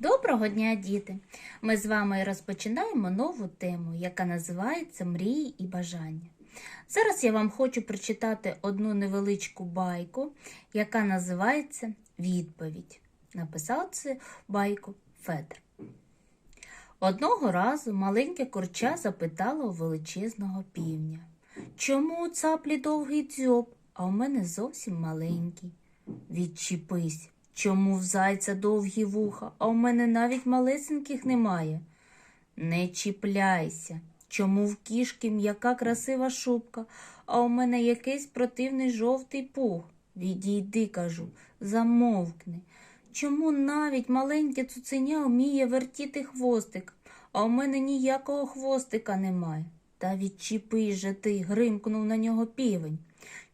Доброго дня, діти! Ми з вами розпочинаємо нову тему, яка називається Мрії і бажання. Зараз я вам хочу прочитати одну невеличку байку, яка називається Відповідь. Написав це байку Федор. Одного разу маленьке курча запитало у величезного півня. Чому у цаплі довгий дзьоб, а у мене зовсім маленький? Відчіпись, чому в зайця довгі вуха, а у мене навіть малесеньких немає? Не чіпляйся, чому в кішки м'яка красива шубка, а у мене якийсь противний жовтий пух. Відійди, кажу, замовкни. Чому навіть маленьке цуценя вміє вертіти хвостик, а у мене ніякого хвостика немає? Та відчіпись же ти, гримкнув на нього півень.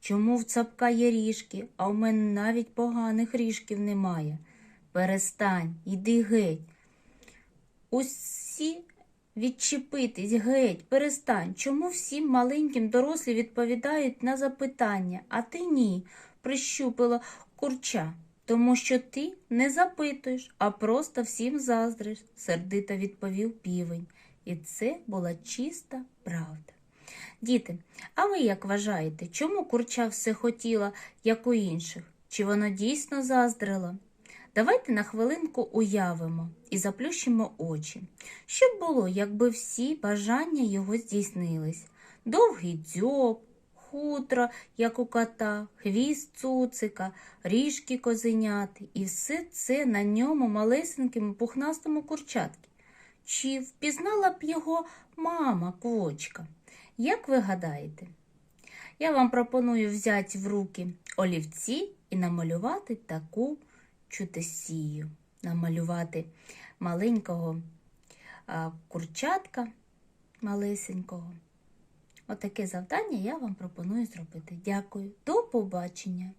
Чому в цапка є ріжки, а в мене навіть поганих ріжків немає? Перестань, іди геть. Усі відчепитись геть, перестань. Чому всім маленьким дорослі відповідають на запитання, а ти ні, прищупила курча. Тому що ти не запитуєш, а просто всім заздриш, сердито відповів півень. І це була чиста правда. Діти, а ви як вважаєте, чому курча все хотіла, як у інших? Чи воно дійсно заздрило? Давайте на хвилинку уявимо і заплющимо очі. Що б було, якби всі бажання його здійснились? Довгий дзьоб, хутро, як у кота, хвіст цуцика, ріжки козеняти, і все це на ньому малесенькому пухнастому курчатки. Чи впізнала б його мама квочка? Як ви гадаєте? Я вам пропоную взяти в руки олівці і намалювати таку чудесію. Намалювати маленького курчатка малесенького. Отаке завдання я вам пропоную зробити. Дякую. До побачення!